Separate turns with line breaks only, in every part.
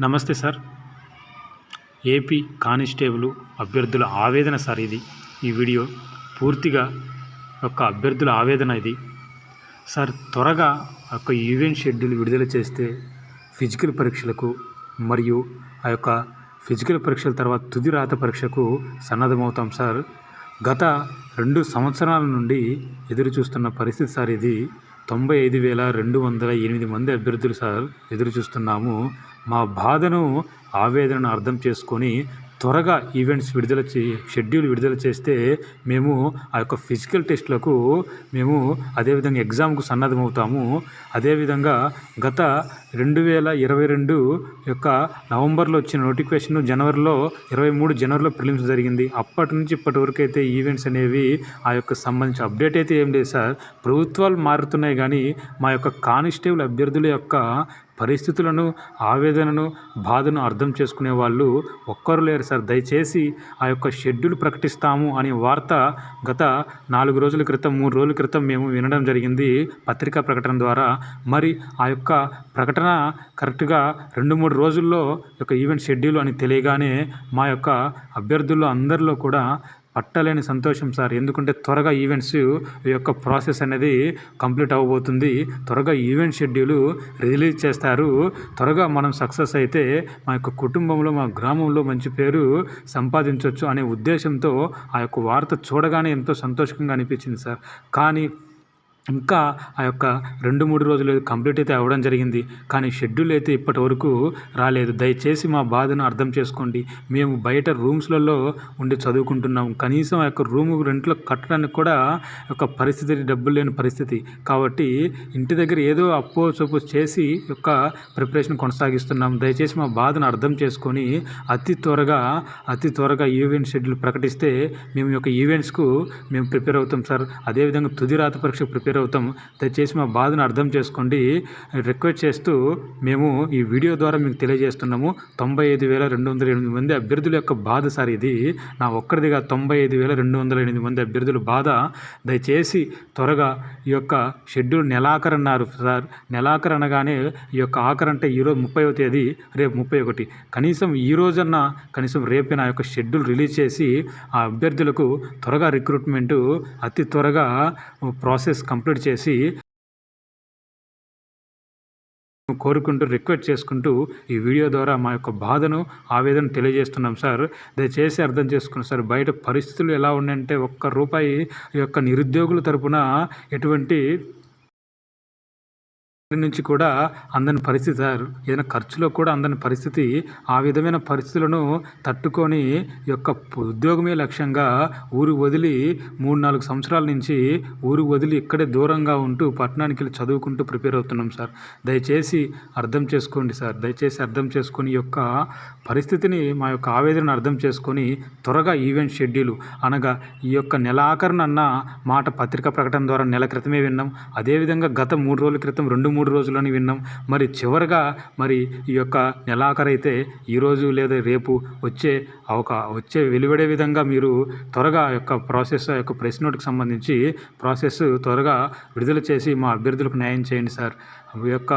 నమస్తే sir. AP constable అభ్యర్థుల ఆవేదన సార్ ఇది. ఈ వీడియో పూర్తిగా ఒక అభ్యర్థుల ఆవేదన ఇది. సార్ త్వరగా ఒక ఈవెంట్ షెడ్యూల్ విడుదల చేస్తే ఫిజికల్ పరీక్షలకు మరియు ఆ యొక్క ఫిజికల్ పరీక్షల తర్వాత తుది రాత పరీక్షకు సన్నద్ధమవుతాం సార్. గత రెండు సంవత్సరాల నుండి ఎదురు చూస్తున్న పరిస్థితి సార్ ఇది. తొంభై ఐదు వేల రెండు వందల ఎనిమిది మంది అభ్యర్థులు సార్ ఎదురు చూస్తున్నాము మా బాధను ఆవేదనను అర్థం చేసుకొని త్వరగా ఈవెంట్స్ విడుదల చే షెడ్యూల్ విడుదల చేస్తే మేము ఆ యొక్క ఫిజికల్ టెస్ట్లకు మేము అదేవిధంగా ఎగ్జామ్కు సన్నద్ధమవుతాము. అదేవిధంగా గత రెండు వేల ఇరవై రెండు యొక్క నవంబర్లో వచ్చిన నోటిఫికేషన్ జనవరిలో ఇరవై మూడు జనవరిలో ప్రిలిమ్స్ జరిగింది. అప్పటి నుంచి ఇప్పటి వరకు అయితే ఈవెంట్స్ అనేవి ఆ యొక్క సంబంధించి అప్డేట్ అయితే ఏం లేదు సార్. ప్రభుత్వాలు మారుతున్నాయి కానీ మా యొక్క కానిస్టేబుల్ అభ్యర్థుల యొక్క పరిస్థితులను ఆవేదనను బాధను అర్థం చేసుకునే వాళ్ళు ఒక్కరు లేరు సార్. దయచేసి ఆ యొక్క షెడ్యూల్ ప్రకటిస్తాము అనే వార్త గత నాలుగు రోజుల క్రితం మూడు రోజుల క్రితం మేము వినడం జరిగింది పత్రికా ప్రకటన ద్వారా. మరి ఆ యొక్క ప్రకటన కరెక్ట్గా రెండు మూడు రోజుల్లో యొక్క ఈవెంట్ షెడ్యూల్ అని తెలియగానే మా యొక్క అభ్యర్థుల్లో అందరిలో కూడా పట్టలేని సంతోషం సార్. ఎందుకంటే త్వరగా ఈవెంట్స్ యొక్క ప్రాసెస్ అనేది కంప్లీట్ అవ్వబోతుంది. త్వరగా ఈవెంట్ షెడ్యూల్ రిలీజ్ చేస్తారు. త్వరగా మనం సక్సెస్ అయితే మా యొక్క కుటుంబంలో మా గ్రామంలో మంచి పేరు సంపాదించవచ్చు అనే ఉద్దేశంతో ఆ యొక్క వార్త చూడగానే ఎంతో సంతోషంగా అనిపించింది సార్. కానీ ఇంకా ఆ యొక్క రెండు మూడు రోజులు కంప్లీట్ అయితే అవ్వడం జరిగింది. కానీ షెడ్యూల్ అయితే ఇప్పటి వరకు రాలేదు. దయచేసి మా బాధను అర్థం చేసుకోండి. మేము బయట రూమ్స్లలో ఉండి చదువుకుంటున్నాం. కనీసం ఆ యొక్క రూమ్ రెంట్లో కట్టడానికి కూడా ఒక పరిస్థితి డబ్బులు లేని పరిస్థితి. కాబట్టి ఇంటి దగ్గర ఏదో అప్పో చొప్పు చేసి యొక్క ప్రిపరేషన్ కొనసాగిస్తున్నాం. దయచేసి మా బాధను అర్థం చేసుకొని అతి త్వరగా అతి త్వరగా ఈవెంట్ షెడ్యూల్ ప్రకటిస్తే మేము యొక్క ఈవెంట్స్కు మేము ప్రిపేర్ అవుతాం సార్. అదేవిధంగా తుది రాత పరీక్ష ప్రిపేర్ అవుతాం దయచేసి మా బాధను అర్థం చేసుకోండి. రిక్వెస్ట్ చేస్తూ మేము ఈ వీడియో ద్వారా మీకు తెలియజేస్తున్నాము. తొంభై ఐదు వేల రెండు వందల ఎనిమిది మంది అభ్యర్థుల యొక్క బాధ సార్ ఇది. నా ఒక్కరిదిగా తొంభై ఐదు వేల రెండు వందల ఎనిమిది మంది అభ్యర్థుల బాధ. దయచేసి త్వరగా ఈ యొక్క షెడ్యూల్ నెలాఖరు అన్నారు సార్. నెలాఖరు అనగానే ఈ యొక్క ఆఖరు అంటే ఈరోజు ముప్పైవ తేదీ రేపు ముప్పై ఒకటి. కనీసం ఈ రోజన్నా కనీసం రేపే నా యొక్క షెడ్యూల్ రిలీజ్ చేసి ఆ అభ్యర్థులకు త్వరగా రిక్రూట్మెంటు అతి త్వరగా ప్రాసెస్ కంప్లీట్ చేసి కోరుకుంటూ రిక్వెస్ట్ చేసుకుంటూ ఈ వీడియో ద్వారా మా యొక్క బాధను ఆవేదన తెలియజేస్తున్నాం సార్. దయచేసి అర్థం చేసుకున్నాం సార్ బయట పరిస్థితులు ఎలా ఉన్నాయంటే ఒక్క రూపాయి యొక్క నిరుద్యోగుల తరపున ఎటువంటి నుంచి కూడా అందని పరిస్థితి సార్ ఏదైనా ఖర్చులో కూడా అందని పరిస్థితి ఆ విధమైన పరిస్థితులను తట్టుకొని యొక్క ఉద్యోగమే లక్ష్యంగా ఊరు వదిలి మూడు నాలుగు సంవత్సరాల నుంచి ఊరు వదిలి ఇక్కడే దూరంగా ఉంటూ పట్టణానికి వెళ్ళి చదువుకుంటూ ప్రిపేర్ అవుతున్నాం సార్. దయచేసి అర్థం చేసుకోండి సార్. దయచేసి అర్థం చేసుకొని ఈ యొక్క పరిస్థితిని మా యొక్క ఆవేదనను అర్థం చేసుకొని త్వరగా ఈవెంట్ షెడ్యూల్ అనగా ఈ యొక్క నెలాఖరునన్న మాట పత్రికా ప్రకటన ద్వారా నెల క్రితమే విన్నాం. అదేవిధంగా గత మూడు రోజుల క్రితం రెండు మూడు మూడు రోజులని విన్నాం. మరి చివరిగా మరి ఈ యొక్క నెలాఖరైతే ఈరోజు లేదా రేపు వచ్చే ఒక వచ్చే వెలువడే విధంగా మీరు త్వరగా యొక్క ప్రాసెస్ యొక్క ప్రెస్ నోట్కి సంబంధించి ప్రాసెస్ త్వరగా విడుదల చేసి మా అభ్యర్థులకు న్యాయం చేయండి సార్. ఈ యొక్క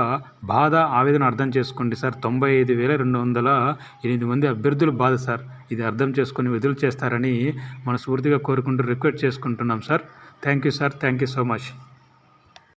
బాధ ఆవేదన అర్థం చేసుకోండి సార్. తొంభై ఐదు వేల రెండు వందల ఎనిమిది మంది అభ్యర్థుల బాధ సార్. ఇది అర్థం చేసుకొని విడుదల చేస్తారని మనస్ఫూర్తిగా కోరుకుంటూ రిక్వెస్ట్ చేసుకుంటున్నాం sir. Thank you sir. Thank you so much.